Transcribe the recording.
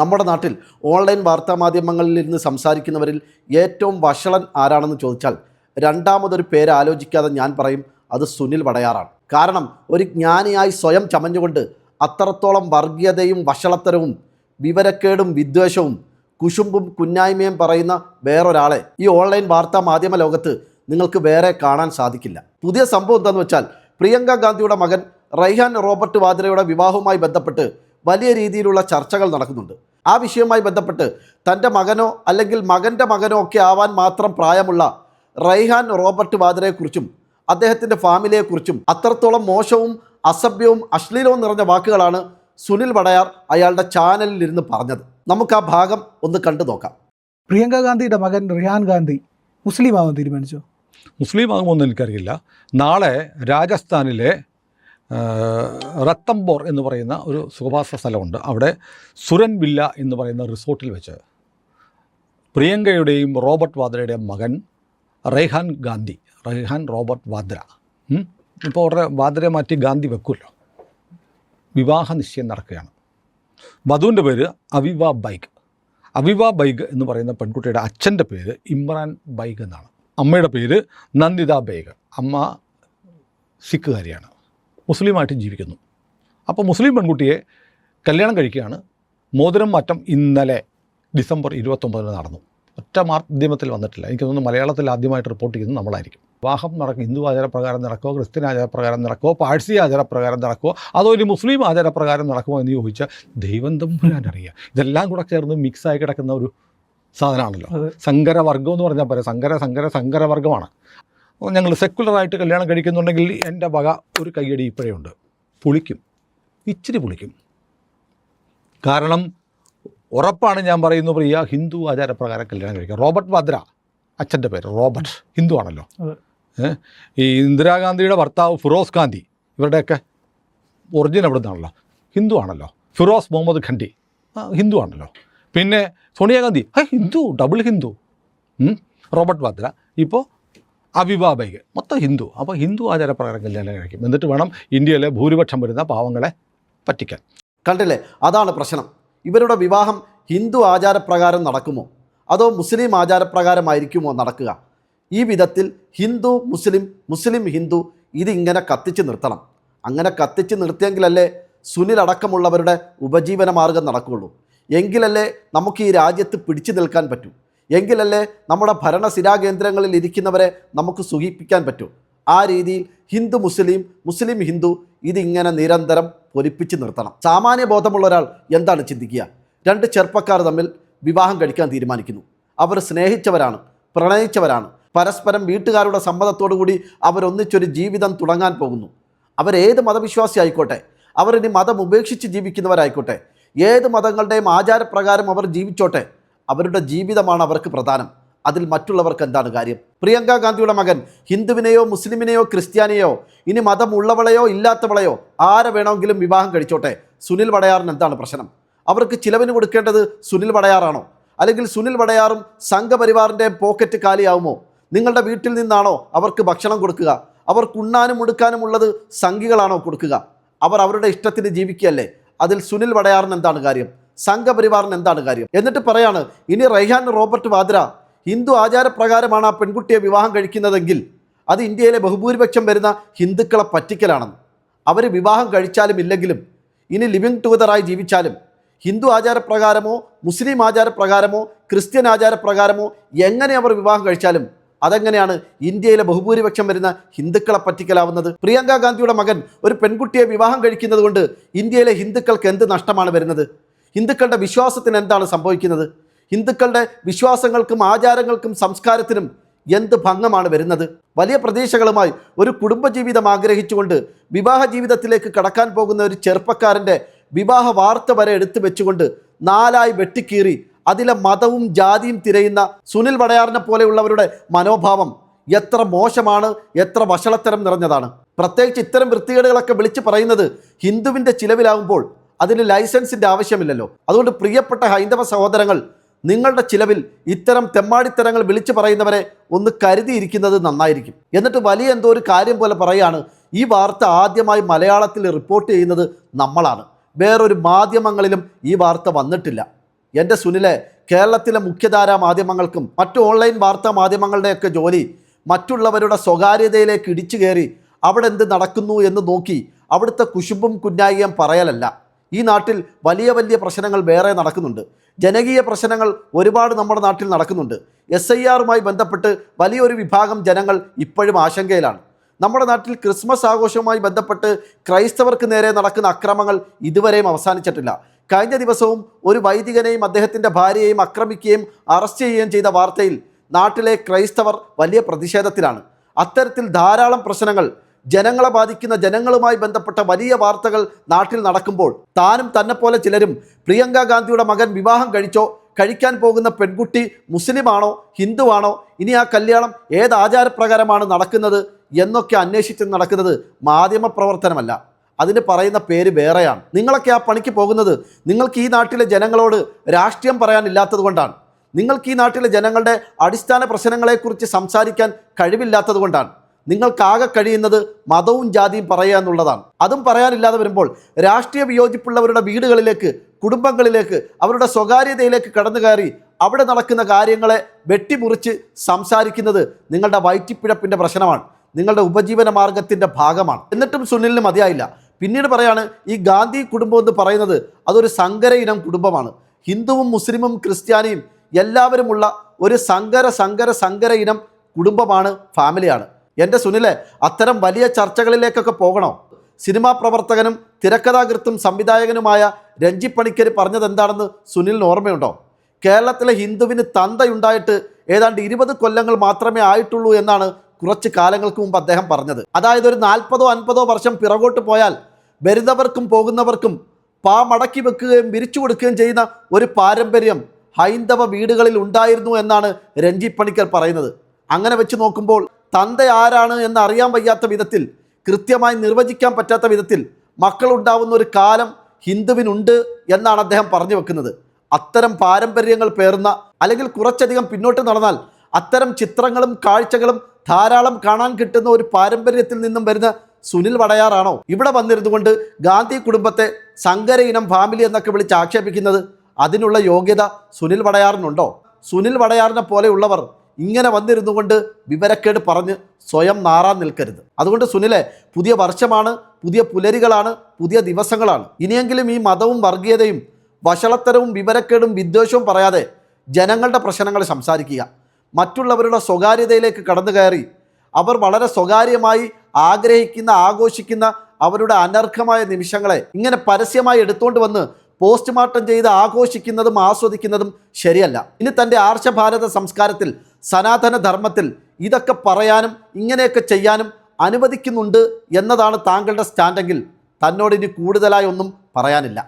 നമ്മുടെ നാട്ടിൽ ഓൺലൈൻ വാർത്താ മാധ്യമങ്ങളിൽ നിന്ന് സംസാരിക്കുന്നവരിൽ ഏറ്റവും വഷളൻ ആരാണെന്ന് ചോദിച്ചാൽ രണ്ടാമതൊരു പേര് ആലോചിക്കാതെ ഞാൻ പറയും അത് സുനിൽ വടയാറാണ്. കാരണം ഒരു ജ്ഞാനിയായി സ്വയം ചമഞ്ഞുകൊണ്ട് അത്രത്തോളം വർഗീയതയും വഷളത്തരവും വിവരക്കേടും വിദ്വേഷവും കുശുമ്പും കുന്നായ്മയും പറയുന്ന വേറൊരാളെ ഈ ഓൺലൈൻ വാർത്താ മാധ്യമ ലോകത്ത് നിങ്ങൾക്ക് വേറെ കാണാൻ സാധിക്കില്ല. പുതിയ സംഭവം എന്താണെന്ന് വെച്ചാൽ പ്രിയങ്ക ഗാന്ധിയുടെ മകൻ റൈഹാൻ റോബർട്ട് വാദ്രയുടെ വിവാഹവുമായി ബന്ധപ്പെട്ട് വലിയ രീതിയിലുള്ള ചർച്ചകൾ നടക്കുന്നുണ്ട്. ആ വിഷയവുമായി ബന്ധപ്പെട്ട് തന്റെ മകനോ അല്ലെങ്കിൽ മകന്റെ മകനോ ഒക്കെ ആവാൻ മാത്രം പ്രായമുള്ള റൈഹാൻ റോബർട്ട് വാദ്രയെക്കുറിച്ചും അദ്ദേഹത്തിന്റെ ഫാമിലിയെക്കുറിച്ചും അത്രത്തോളം മോശവും അസഭ്യവും അശ്ലീലവും നിറഞ്ഞ വാക്കുകളാണ് സുനിൽ വടയാർ അയാളുടെ ചാനലിൽ ഇരുന്ന് പറഞ്ഞത്. നമുക്ക് ആ ഭാഗം ഒന്ന് കണ്ടു നോക്കാം. പ്രിയങ്ക ഗാന്ധിയുടെ മകൻ റിഹാൻ ഗാന്ധി മുസ്ലിം ആവാൻ തീരുമാനിച്ചു? മുസ്ലിം ആകുമോയെന്ന് എനിക്കറിയില്ല. നാളെ രാജസ്ഥാനിലെ റത്തംബോർ എന്ന് പറയുന്ന ഒരു സുഖവാസ സ്ഥലമുണ്ട്. അവിടെ സുരൻ വില്ല എന്ന് പറയുന്ന റിസോർട്ടിൽ വെച്ച് പ്രിയങ്കയുടെയും റോബർട്ട് വാദ്രയുടെയും മകൻ റൈഹാൻ ഗാന്ധി റൈഹാൻ റോബർട്ട് വാദ്ര? ഇപ്പോൾ ഉടനെ വാദ്രയെ മാറ്റി ഗാന്ധി വെക്കുമല്ലോ. വിവാഹ നിശ്ചയം നടക്കുകയാണ്. വധുവിന്റെ പേര് അവിവ ബൈഗ്. അവിവ ബൈഗ് എന്ന് പറയുന്ന പെൺകുട്ടിയുടെ അച്ഛന്റെ പേര് ഇമ്രാൻ ബൈഗ് എന്നാണ്. അമ്മയുടെ പേര് നന്ദിത ബൈഗ്. അമ്മ സിഖുകാരിയാണ്. മുസ്ലിമായിട്ട് ജീവിക്കുന്നു. അപ്പോൾ മുസ്ലിം പെൺകുട്ടിയെ കല്യാണം കഴിക്കുകയാണ്. മോതിരം മാറ്റം ഇന്നലെ ഡിസംബർ ഇരുപത്തൊമ്പതിന് നടന്നു. ഒറ്റ മാധ്യമത്തിൽ വന്നിട്ടില്ല. എനിക്ക് തോന്നുന്നു മലയാളത്തിൽ ആദ്യമായിട്ട് റിപ്പോർട്ട് ചെയ്യുന്നത് നമ്മളായിരിക്കും. വിവാഹം നടക്കും. ഹിന്ദു ആചാരപ്രകാരം നടക്കുമോ ക്രിസ്ത്യൻ ആചാരപ്രകാരം നടക്കുമോ പാഴ്സി ആചാരപ്രകാരം നടക്കുമോ അതോ ഒരു മുസ്ലിം ആചാരപ്രകാരം നടക്കുമോ എന്ന് ചോദിച്ചാൽ ദൈവം തമ്പുരാൻ അറിയാം. ഇതെല്ലാം കൂടെ ചേർന്ന് മിക്സായി കിടക്കുന്ന ഒരു സാധനമാണല്ലോ. സങ്കരവർഗം എന്ന് പറഞ്ഞാൽ പറയാം സങ്കര സങ്കര സങ്കരവർഗമാണ് ഞങ്ങൾ സെക്കുലറായിട്ട് കല്യാണം കഴിക്കുന്നുണ്ടെങ്കിൽ എന്റെ വക ഒരു കയ്യടി ഇപ്പോഴേ ഉണ്ട്. പുളിക്കും. ഇച്ചിരി പുളിക്കും. കാരണം ഉറപ്പാണ് ഞാൻ പറയുന്നു പ്രിയ ഹിന്ദു ആചാരപ്രകാരം കല്യാണം കഴിക്കുക റോബർട്ട് വദ്ര അച്ഛന്റെ പേര് റോബർട്ട് ഹിന്ദു ആണല്ലോ. ഈ ഇന്ദിരാഗാന്ധിയുടെ ഭർത്താവ് ഫിറോസ് ഗാന്ധി ഇവരുടെയൊക്കെ ഒറിജിൻ എവിടെ നിന്നാണല്ലോ ഹിന്ദു ആണല്ലോ. ഫിറോസ് മുഹമ്മദ് ഖണ്ഡി ഹിന്ദു ആണല്ലോ. പിന്നെ സോണിയാഗാന്ധി ആ ഹിന്ദു ഡബിൾ ഹിന്ദു. റോബർട്ട് വാദ്ര. ഇപ്പോൾ അവിവാബൈക് മൊത്തം ഹിന്ദു. അപ്പോൾ ഹിന്ദു ആചാരപ്രകാരം കല്യാണം കഴിക്കും എന്നിട്ട് വേണം ഇന്ത്യയിലെ ഭൂരിപക്ഷം വരുന്ന പാവങ്ങളെ പറ്റിക്കാൻ. കണ്ടില്ലേ? അതാണ് പ്രശ്നം. ഇവരുടെ വിവാഹം ഹിന്ദു ആചാരപ്രകാരം നടക്കുമോ? അതോ മുസ്ലിം ആചാരപ്രകാരമായിരിക്കുമോ നടക്കുക? ഈ വിധത്തിൽ ഹിന്ദു മുസ്ലിം മുസ്ലിം ഹിന്ദു ഇതിങ്ങനെ കത്തിച്ച് നിർത്തണം. അങ്ങനെ കത്തിച്ച് നിർത്തിയെങ്കിലല്ലേ സുനിൽ അടക്കമുള്ളവരുടെ ഉപജീവന മാർഗം നടക്കുകയുള്ളൂ. എങ്കിലല്ലേ നമുക്ക് ഈ രാജ്യത്ത് പിടിച്ചു നിൽക്കാൻ പറ്റൂ. എങ്കിലല്ലേ നമ്മുടെ ഭരണ കേന്ദ്രങ്ങളിൽ ഇരിക്കുന്നവരെ നമുക്ക് സുഖിപ്പിക്കാൻ പറ്റൂ. ആ രീതിയിൽ ഹിന്ദു മുസ്ലിം മുസ്ലിം ഹിന്ദു ഇതിങ്ങനെ നിരന്തരം പൊലിപ്പിച്ച് നിർത്തണം. സാമാന്യ ബോധമുള്ള ഒരാൾ എന്താണ് ചിന്തിക്കുക? രണ്ട് ചെറുപ്പക്കാർ തമ്മിൽ വിവാഹം കഴിക്കാൻ തീരുമാനിക്കുന്നു. അവർ സ്നേഹിച്ചവരാണ് പ്രണയിച്ചവരാണ്. പരസ്പരം വീട്ടുകാരുടെ സമ്മതത്തോടു കൂടി അവരൊന്നിച്ചൊരു ജീവിതം തുടങ്ങാൻ പോകുന്നു. അവരേത് മതവിശ്വാസി ആയിക്കോട്ടെ അവരിനി മതം ഉപേക്ഷിച്ച് ജീവിക്കുന്നവരായിക്കോട്ടെ ഏത് മതങ്ങളുടെയും ആചാരപ്രകാരം അവർ ജീവിച്ചോട്ടെ അവരുടെ ജീവിതമാണ് അവർക്ക് പ്രധാനം. അതിൽ മറ്റുള്ളവർക്ക് എന്താണ് കാര്യം? പ്രിയങ്ക ഗാന്ധിയുടെ മകൻ ഹിന്ദുവിനെയോ മുസ്ലിമിനെയോ ക്രിസ്ത്യാനിയോ ഇനി മതമുള്ളവളെയോ ഇല്ലാത്തവളെയോ ആരെ വേണമെങ്കിലും വിവാഹം കഴിച്ചോട്ടെ? സുനിൽ വടയാറിന് എന്താണ് പ്രശ്നം? അവർക്ക് ചിലവിന് കൊടുക്കേണ്ടത് സുനിൽ വടയാറാണോ? അല്ലെങ്കിൽ സുനിൽ വടയാറും സംഘപരിവാറിന്റെ പോക്കറ്റ് കാലിയാവുമോ? നിങ്ങളുടെ വീട്ടിൽ നിന്നാണോ അവർക്ക് ഭക്ഷണം കൊടുക്കുക? അവർക്ക് ഉണ്ണാനും ഉടുക്കാനും ഉള്ളത് സംഘികളാണോ കൊടുക്കുക? അവർ അവരുടെ ഇഷ്ടത്തിന് ജീവിക്കുകയല്ലേ? അതിൽ സുനിൽ വടയാറിന് എന്താണ് കാര്യം? സംഘപരിവാറിന് എന്താണ് കാര്യം? എന്നിട്ട് പറയാണ് ഇനി റൈഹാൻ റോബർട്ട് വാദ്ര ഹിന്ദു ആചാരപ്രകാരമാണ് ആ പെൺകുട്ടിയെ വിവാഹം കഴിക്കുന്നതെങ്കിൽ അത് ഇന്ത്യയിലെ ബഹുഭൂരിപക്ഷം വരുന്ന ഹിന്ദുക്കളെ പറ്റിക്കലാണെന്ന്. അവർ വിവാഹം കഴിച്ചാലും ഇല്ലെങ്കിലും ഇനി ലിവിങ് ടുഗദറായി ജീവിച്ചാലും ഹിന്ദു ആചാരപ്രകാരമോ മുസ്ലിം ആചാരപ്രകാരമോ ക്രിസ്ത്യൻ ആചാരപ്രകാരമോ എങ്ങനെ അവർ വിവാഹം കഴിച്ചാലും അതെങ്ങനെയാണ് ഇന്ത്യയിലെ ബഹുഭൂരിപക്ഷം വരുന്ന ഹിന്ദുക്കളെ പറ്റിക്കലാവുന്നത്? പ്രിയങ്ക ഗാന്ധിയുടെ മകൻ ഒരു പെൺകുട്ടിയെ വിവാഹം കഴിക്കുന്നത് കൊണ്ട് ഇന്ത്യയിലെ ഹിന്ദുക്കൾക്ക് എന്ത് നഷ്ടമാണ് വരുന്നത്? ഹിന്ദുക്കളുടെ വിശ്വാസത്തിന് എന്താണ് സംഭവിക്കുന്നത്? ഹിന്ദുക്കളുടെ വിശ്വാസങ്ങൾക്കും ആചാരങ്ങൾക്കും സംസ്കാരത്തിനും എന്ത് ഭംഗമാണ് വരുന്നത്? വലിയ പ്രതീക്ഷകളുമായി ഒരു കുടുംബജീവിതം ആഗ്രഹിച്ചുകൊണ്ട് വിവാഹ ജീവിതത്തിലേക്ക് കടക്കാൻ പോകുന്ന ഒരു ചെറുപ്പക്കാരന്റെ വിവാഹ വാർത്ത വരെ എടുത്തു വെച്ചുകൊണ്ട് നാലായി വെട്ടിക്കീറി അതിലെ മതവും ജാതിയും തിരയുന്ന സുനിൽ വടയാറിനെ പോലെയുള്ളവരുടെ മനോഭാവം എത്ര മോശമാണ് എത്ര വഷളത്തരം നിറഞ്ഞതാണ്. പ്രത്യേകിച്ച് ഇത്തരം വൃത്തികേടുകളൊക്കെ വിളിച്ചു പറയുന്നത് ഹിന്ദുവിന്റെ ചിലവിലാവുമ്പോൾ അതിന് ലൈസൻസിന്റെ ആവശ്യമില്ലല്ലോ. അതുകൊണ്ട് പ്രിയപ്പെട്ട ഹൈന്ദവ സഹോദരങ്ങൾ നിങ്ങളുടെ ചിലവിൽ ഇത്തരം തെമ്മാടിത്തരങ്ങൾ വിളിച്ചു പറയുന്നവരെ ഒന്ന് കരുതിയിരിക്കുന്നത് നന്നായിരിക്കും. എന്നിട്ട് വലിയ എന്തോ ഒരു കാര്യം പോലെ പറയാണ് ഈ വാർത്ത ആദ്യമായി മലയാളത്തിൽ റിപ്പോർട്ട് ചെയ്യുന്നത് നമ്മളാണ്. വേറൊരു മാധ്യമങ്ങളിലും ഈ വാർത്ത വന്നിട്ടില്ല. എന്റെ സുനിലെ കേരളത്തിലെ മുഖ്യധാരാ മാധ്യമങ്ങൾക്കും മറ്റു ഓൺലൈൻ വാർത്താ മാധ്യമങ്ങളുടെയൊക്കെ ജോലി മറ്റുള്ളവരുടെ സ്വകാര്യതയിലേക്ക് ഇടിച്ചു കയറി അവിടെ എന്ത് നടക്കുന്നു എന്ന് നോക്കി അവിടുത്തെ കുശുമ്പും കുഞ്ഞായിയും പറയലല്ല. ഈ നാട്ടിൽ വലിയ വലിയ പ്രശ്നങ്ങൾ വേറെ നടക്കുന്നുണ്ട്. ജനകീയ പ്രശ്നങ്ങൾ ഒരുപാട് നമ്മുടെ നാട്ടിൽ നടക്കുന്നുണ്ട്. എസ് ഐ ആറുമായി ബന്ധപ്പെട്ട് വലിയൊരു വിഭാഗം ജനങ്ങൾ ഇപ്പോഴും ആശങ്കയിലാണ്. നമ്മുടെ നാട്ടിൽ ക്രിസ്മസ് ആഘോഷവുമായി ബന്ധപ്പെട്ട് ക്രൈസ്തവർക്ക് നേരെ നടക്കുന്ന അക്രമങ്ങൾ ഇതുവരെയും അവസാനിച്ചിട്ടില്ല. കഴിഞ്ഞ ദിവസവും ഒരു വൈദികനെയും അദ്ദേഹത്തിന്റെ ഭാര്യയെയും ആക്രമിക്കുകയും അറസ്റ്റ് ചെയ്യുകയും ചെയ്ത വാർത്തയിൽ നാട്ടിലെ ക്രൈസ്തവർ വലിയ പ്രതിഷേധത്തിലാണ്. അത്തരത്തിൽ ധാരാളം പ്രശ്നങ്ങൾ ജനങ്ങളെ ബാധിക്കുന്ന ജനങ്ങളുമായി ബന്ധപ്പെട്ട വലിയ വാർത്തകൾ നാട്ടിൽ നടക്കുമ്പോൾ താനും തന്നെപ്പോലെ ചിലരും പ്രിയങ്ക ഗാന്ധിയുടെ മകൻ വിവാഹം കഴിച്ചോ കഴിക്കാൻ പോകുന്ന പെൺകുട്ടി മുസ്ലിമാണോ ഹിന്ദുവാണോ ഇനി ആ കല്യാണം ഏത് ആചാരപ്രകാരമാണ് നടക്കുന്നത് എന്നൊക്കെ അന്വേഷിച്ച് നടക്കുന്നത് മാധ്യമപ്രവർത്തനമല്ല. അതിന് പറയുന്ന പേര് വേറെയാണ്. നിങ്ങളൊക്കെ ആ പണിക്ക് പോകുന്നത് നിങ്ങൾക്ക് ഈ നാട്ടിലെ ജനങ്ങളോട് രാഷ്ട്രീയം പറയാനില്ലാത്തത് കൊണ്ടാണ്. നിങ്ങൾക്ക് ഈ നാട്ടിലെ ജനങ്ങളുടെ അടിസ്ഥാന പ്രശ്നങ്ങളെക്കുറിച്ച് സംസാരിക്കാൻ കഴിവില്ലാത്തത് കൊണ്ടാണ്. നിങ്ങൾക്കാകെ കഴിയുന്നത് മതവും ജാതിയും പറയുക എന്നുള്ളതാണ്. അതും പറയാനില്ലാതെ വരുമ്പോൾ രാഷ്ട്രീയ വിയോജിപ്പുള്ളവരുടെ വീടുകളിലേക്ക് കുടുംബങ്ങളിലേക്ക് അവരുടെ സ്വകാര്യതയിലേക്ക് കടന്നു കയറി അവിടെ നടക്കുന്ന കാര്യങ്ങളെ വെട്ടിമുറിച്ച് സംസാരിക്കുന്നത് നിങ്ങളുടെ വയറ്റിപ്പിഴപ്പിന്റെ പ്രശ്നമാണ്. നിങ്ങളുടെ ഉപജീവന മാർഗത്തിന്റെ ഭാഗമാണ്. എന്നിട്ടും സുനിലിന് മതിയായില്ല. പിന്നീട് പറയാണ് ഈ ഗാന്ധി കുടുംബം എന്ന് പറയുന്നത് അതൊരു സങ്കര ഇനം കുടുംബമാണ്. ഹിന്ദുവും മുസ്ലിമും ക്രിസ്ത്യാനിയും എല്ലാവരുമുള്ള ഒരു സങ്കര സങ്കര സങ്കര ഇനം കുടുംബമാണ് ഫാമിലിയാണ്. എന്റെ സുനിലെ അത്തരം വലിയ ചർച്ചകളിലേക്കൊക്കെ പോകണോ? സിനിമാ പ്രവർത്തകനും തിരക്കഥാകൃത്തും സംവിധായകനുമായ രഞ്ജി പണിക്കർ പറഞ്ഞത് എന്താണെന്ന് സുനിലിന് ഓർമ്മയുണ്ടോ? കേരളത്തിലെ ഹിന്ദുവിന് തന്തയുണ്ടായിട്ട് ഏതാണ്ട് ഇരുപത് കൊല്ലങ്ങൾ മാത്രമേ ആയിട്ടുള്ളൂ എന്നാണ് കുറച്ച് കാലങ്ങൾക്ക് മുമ്പ് അദ്ദേഹം പറഞ്ഞത്. അതായത് ഒരു നാൽപ്പതോ അൻപതോ വർഷം പിറകോട്ട് പോയാൽ വരുന്നവർക്കും പോകുന്നവർക്കും പാ മടക്കി വെക്കുകയും വിരിച്ചു കൊടുക്കുകയും ചെയ്യുന്ന ഒരു പാരമ്പര്യം ഹൈന്ദവ വീടുകളിൽ ഉണ്ടായിരുന്നു എന്നാണ് രഞ്ജി പണിക്കർ പറയുന്നത്. അങ്ങനെ വെച്ച് നോക്കുമ്പോൾ തന്ത ആരാണ് എന്ന് അറിയാൻ വയ്യാത്ത വിധത്തിൽ കൃത്യമായി നിർവചിക്കാൻ പറ്റാത്ത വിധത്തിൽ മക്കളുണ്ടാവുന്ന ഒരു കാലം ഹിന്ദുവിനുണ്ട് എന്നാണ് അദ്ദേഹം പറഞ്ഞു വെക്കുന്നത്. അത്തരം പാരമ്പര്യങ്ങൾ പേർന്ന അല്ലെങ്കിൽ കുറച്ചധികം പിന്നോട്ട് നടന്നാൽ അത്തരം ചിത്രങ്ങളും കാഴ്ചകളും ധാരാളം കാണാൻ കിട്ടുന്ന ഒരു പാരമ്പര്യത്തിൽ നിന്നും വരുന്ന സുനിൽ വടയാറാണോ? ഇവിടെ വന്നിരുന്നു കൊണ്ട് ഗാന്ധി കുടുംബത്തെ സങ്കര ഇനം ഫാമിലി എന്നൊക്കെ വിളിച്ച് ആക്ഷേപിക്കുന്നത് അതിനുള്ള യോഗ്യത സുനിൽ വടയാറിനുണ്ടോ? സുനിൽ വടയാറിനെ പോലെയുള്ളവർ ഇങ്ങനെ വന്നിരുന്നു കൊണ്ട് വിവരക്കേട് പറഞ്ഞ് സ്വയം നാറാൻ നിൽക്കരുത്. അതുകൊണ്ട് സുനിലെ പുതിയ വർഷമാണ് പുതിയ പുലരികളാണ് പുതിയ ദിവസങ്ങളാണ്. ഇനിയെങ്കിലും ഈ മതവും വർഗീയതയും വഷളത്തരവും വിവരക്കേടും വിദ്വേഷവും പറയാതെ ജനങ്ങളുടെ പ്രശ്നങ്ങൾ സംസാരിക്കുക. മറ്റുള്ളവരുടെ സ്വകാര്യതയിലേക്ക് കടന്നു കയറി അവർ വളരെ സ്വകാര്യമായി ആഗ്രഹിക്കുന്ന ആഘോഷിക്കുന്ന അവരുടെ അനർഹമായ നിമിഷങ്ങളെ ഇങ്ങനെ പരസ്യമായി എടുത്തുകൊണ്ട് വന്ന് പോസ്റ്റ്മോർട്ടം ചെയ്ത് ആഘോഷിക്കുന്നതും ആസ്വദിക്കുന്നതും ശരിയല്ല. ഇനി തന്റെ ആർഷഭാരത സംസ്കാരത്തിൽ സനാതന ധർമ്മത്തിൽ ഇതൊക്കെ പറയാനും ഇങ്ങനെയൊക്കെ ചെയ്യാനും അനുവദിക്കുന്നുണ്ട് എന്നതാണ് താങ്കളുടെ സ്റ്റാൻഡെങ്കിൽ തന്നോട് ഇനി കൂടുതലായി ഒന്നും പറയാനില്ല.